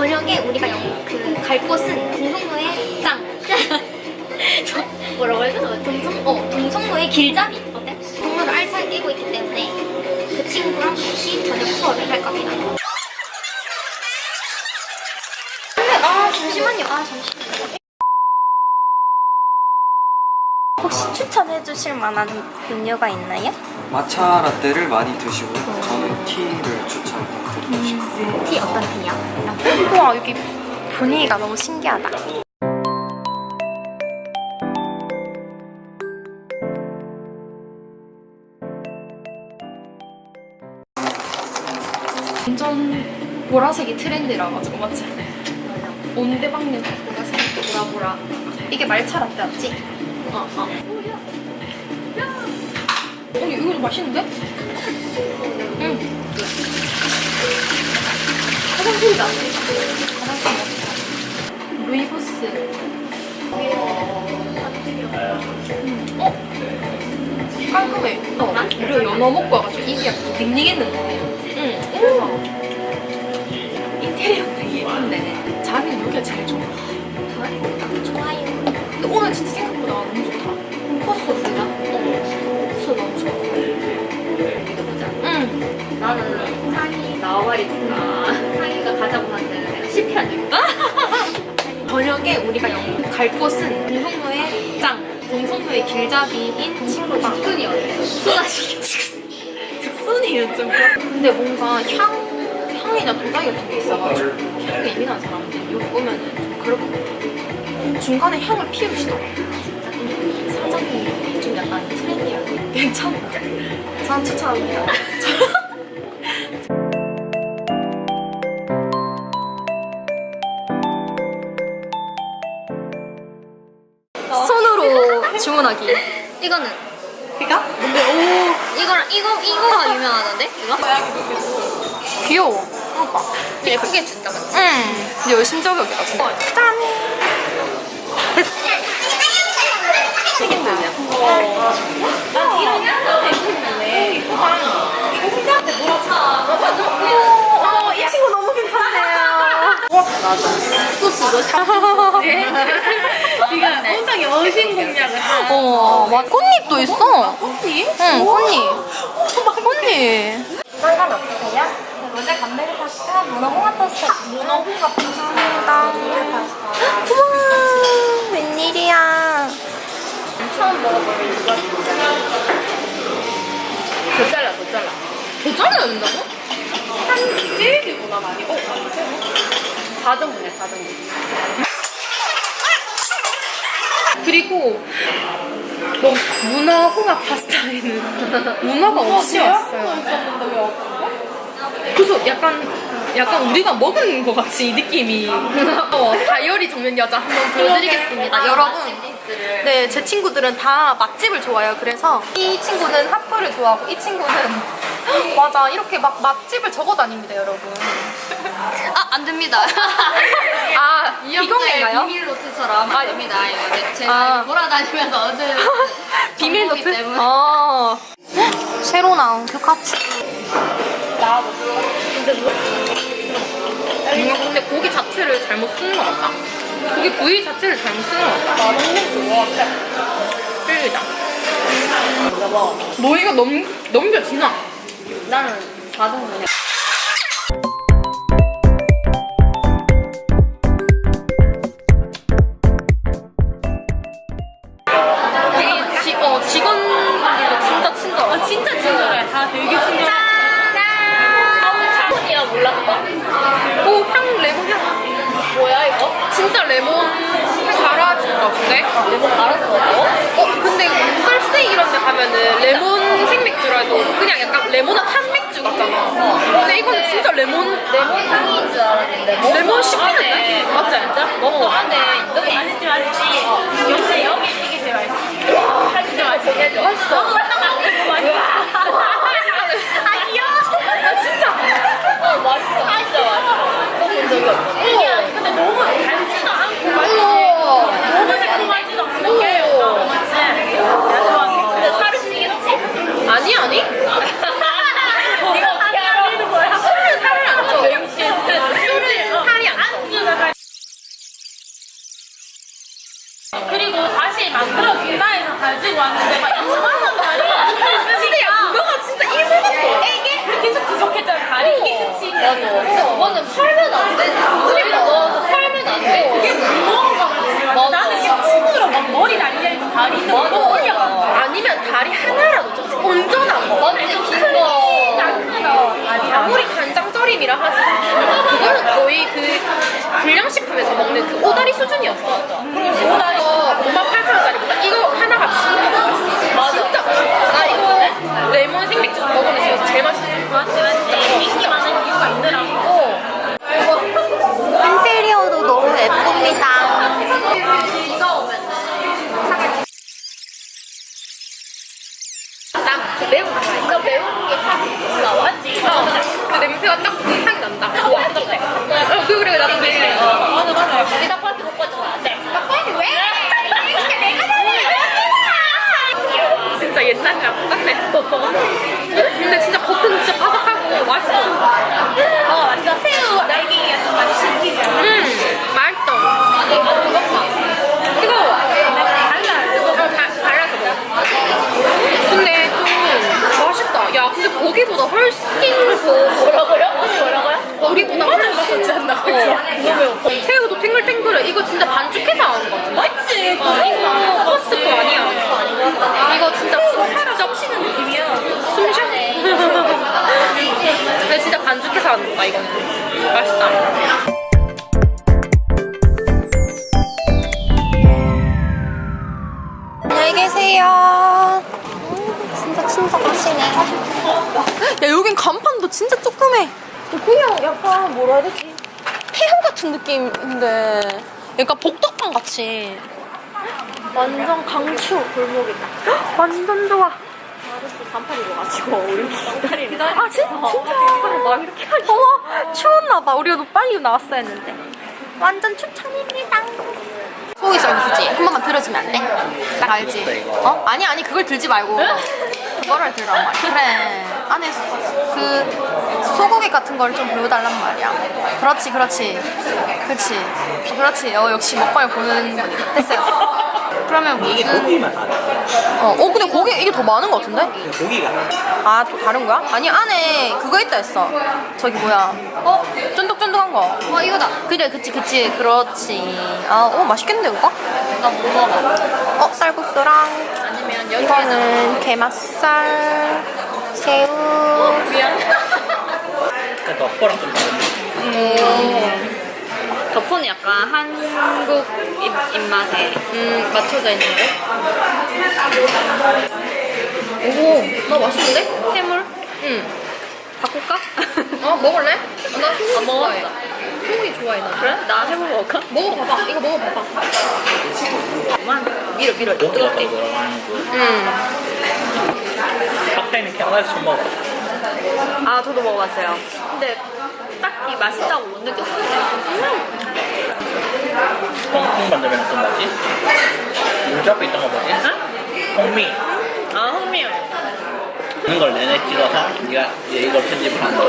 저녁에 우리가 영- 그, 갈 곳은 동성로의 짱. 저, 뭐라고 해야 되나? 동성, 어, 동성로의 길잡이. 어때? 동로를 알차게 끼고 있기 때문에 그 친구랑 같이 저녁 투어를 할 겁니다. 아, 잠시만요. 아, 잠시만요. 혹시 추천해 주실 만한 음료가 있나요? 마차 라떼를 많이 드시고 저는 티를 추천드리고 티 어떤 티요? 우와 여기 분위기가 너무 신기하다. 완전 보라색이 트렌드라 가지고 맞지? 온대방면 보라색 보라 보라 이게 말차 라떼 맞지? 어, 어. 아니 이거 맛있는데? 응 화장실 루이보스. 음, 어? 깔끔해 어, 우리가 연어 먹고 와가지고 입이 약간 좀 닝닝했는데. 응. 그래서 인테리어 되게 예쁜데. 자리는 여기가 제일 좋아. 좋아요. 근데 오늘 진짜 생각보다 너무 좋다. 코스 진짜? 어 코스 너무 좋아. 응. 나는 저녁에 우리가 영- 갈 곳은 동성로의 짱 동성로의 길잡이인 친구가. 득순이는 좀 그렇 근데 뭔가 향 향이나 도자기 같은 게 있어가지고 향이 예민한 사람들 여기 오면은 좀 그럴 것 같아 중간에 향을 피우시더라고 사장님이 좀 약간 트렌디하고 괜찮아. 전 추천합니다 하기 이거는? 근데 오 이거랑 이거 이거가 유명하던데 이거? 귀여워 그러니까 예쁘게 준다 맞지? 응 근데 열심 저격이다 진짜 짠 됐어 튀김들이야 난 이런 거 있는데 어머 이 친구 너무 괜찮네요 소스도 지금 굉장히 어신 공략을 어 맞아 꽃잎도 있어 꽃잎? 응 꽃잎 꽃잎 상관 없으세요? 로제 감베리 파스타, 문어 홍합 파스타, 문어 홍합 파스타. 우와 웬일이야 처음 먹어보는 이거 더 잘라, 더 잘라. 더 잘라야 된다고? 한 일이구나 많이 어? 4등분이야, 4등분. 그리고 뭐 문어 홍합 파스타에는 문어가 없이 왔어요 그래서 약간 약간 우리가 먹은 것 같이 이 느낌이 어, 다이어리 정면 여자 한번 보여드리겠습니다 여러분 네, 제 친구들은 다 맛집을 좋아해요. 그래서 이 친구는 핫플을 좋아하고 이 친구는 맞아 이렇게 막 맛집을 적어 다닙니다, 여러분. 아, 안 됩니다. 아? 노트처럼 안 됩니다. 이거 이제 제가 아. 돌아다니면서 얻은 비밀 정보이기 노트? 때문에. 아, 새로 나온 교카치. 음, 근데 고기 자체를 잘못 쓰는 것 같다. 고기 부위 자체를 잘못 쓰는 것 같다. 끌리다. 너 이거 넘, 넘겨지나? 나는 4등분이 레몬한 탄맥주 같잖아. 근데 이거는 진짜 레몬, 레몬 향인 줄 알았는데. 레몬 씹히는데? 맞지? 진짜? 너무 안돼. 너무 맛있지 맛있지 역시 여기 이게 제일 맛있어 진짜 맛있어 맛있어. 아 귀여워 아, 진짜. 어 맛있어. 진짜 맛있어. 먹은 적이 없어. 이게 근데 너무 달지도 않고 맛있지 우와. 너무 새콤하지도 않은 게 오. 맞지? 내가 좋아하는 근데 살을 찌겠지? 아니, 아니. 네가 어떻게 알아? 거야? 술은 살을 안 쪄. 술은 살이 안 쪄. 만들어준다 해서 가지고 왔는데 막 2만 원 다리 진짜 야 문어가 진짜 일본었어. 이게 계속 부족했잖아 다리 이게 끝이 맞아. 근데 그거는 팔면 안 돼. 우리가 넣어서 팔면 안 돼. 그게 무거운가 봐 나는 이게 층으로 막 머리 날려있는 다리 있는 거 올려가지고 아니면 다리 하나라도 좀 온전한 거. 맞지, 긴 거. 아무리 간장절임이라 하지만 그거는 거의 그 불량식품에서 먹는 그 오다리 수준이었어. 그리고 오다리 5만 8천 원짜리 옛날이랑 똑같네. 근데 진짜 겉은 진짜 바삭하고 맛있어. 어 맞아 새우 날개가 좀 많이 신기잖아 음, 맛있어. 뜨거워. 달라 어, 다, 달라서 먹어. 근데 좀 맛있다. 야, 근데 고기보다 훨씬 더 뭐라고요? 뭐라고요? 고기보다 훨씬 맛있지 않나 어. 새우도 탱글탱글해. 이거 진짜 반죽해서 하는 거 같은데? 맞지 어, 이거 버스코 아니야. 이거 진짜 진짜 쉬는 느낌이야 숨 쉬어. 근데 진짜 반죽해서 하는 거다 이거는. 맛있다. 안녕히 계세요. 진짜 친절하시네. 야 여긴 간판도 진짜 조그매. 그냥 약간 뭐라 해야 되지? 태양 같은 느낌인데 약간 복덕방 같이. 완전 강추 골목이다. 완전 좋아. 간판 입어가지고 우리 기다리는. 아 진, 진짜. 막 이렇게 하지. 어머 추웠나봐. 우리가 더 빨리 나왔어야 했는데. 완전 추천입니다. 소고기살 굳이 한 번만 들어주면 안 돼? 딱 알지? 어? 아니 아니 그걸 들지 말고 그거를 들란 말이야 그래 안에 소- 그 소고기 같은 걸 좀 보여달란 말이야 그렇지 그렇지 그렇지 그렇지 어 역시 먹방을 보는 분이다 됐어요 그러면 이게 무슨 고기만 다 어, 어 근데 고기 이게 더 많은 것 같은데? 고기가 아, 또 다른 거야? 아니, 안에 그거 있다 했어. 저기 뭐야. 어? 쫀득쫀득한 거. 어 이거다. 그래, 그치, 그치. 그렇지. 아, 오, 맛있겠는데, 이거? 나뭐 먹어? 어, 쌀국수랑. 아니면 여기 이거는 게맛살, 새우. 미안. 그러니까 덮어랑 좀 다른데 덕분에 약간 한국 입, 입맛에 음, 맞춰져 있는데? 오, 나 맛있는데? 해물 응. 바꿀까? 어, 먹을래? 어, 나 소고기 아, 좋아해. 먹었어. 소고기 좋아해, 나. 그래? 나 해물 먹을까? 먹어봐봐. 이거 먹어봐봐. 그만. 밀어 밀어. 뜨겁게. 응. 팟타이는 캐나다에서 처음 먹어 아 저도 먹어봤어요. 근데 딱히 맛있다고 못 느꼈어요. 홍콩 만들면 무슨 맛지? 요즘 앞에 있던 거 뭐지? 홍미 아 흥미요. 그런 걸 내내 찍어서 네가 이제 이걸 편집을 한 거야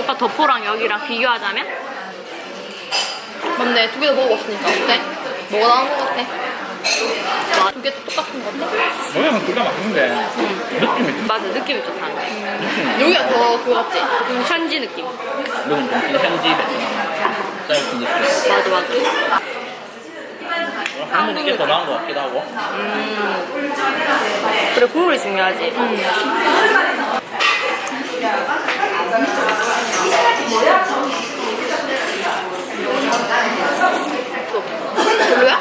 오빠 덕포랑 여기랑 비교하자면? 맞네. 두 개 다 먹어봤으니까. 어때? 뭐가 나은 것 같아? 두개 다 똑같은 건데? 모양은 둘다 맛있는데 느낌이 맞아 느낌이 좋다는데. 여기가 더 그거 같지? 좀 현지 느낌. 여기는 좀 현지 베트남 쌀국수 느낌 맞아 맞아. 한국 게더 나은 것 같기도 하고 그래 국물이 중요하지. 별로야?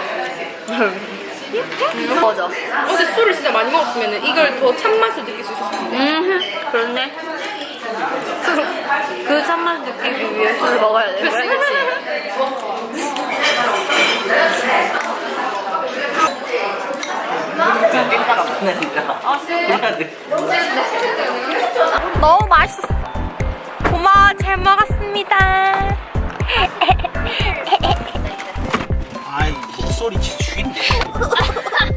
맞아. 어제 술을 진짜 많이 먹었으면 이걸 더 찬맛을 느낄 수 있었을 텐데. 음 그렇네. 그 찬맛 느끼기 위해 술을 먹어야 돼. 그치, 아 미안해 너무 맛있었어. 고마워, 잘 먹었습니다. 아이 목소리 진짜 죽인데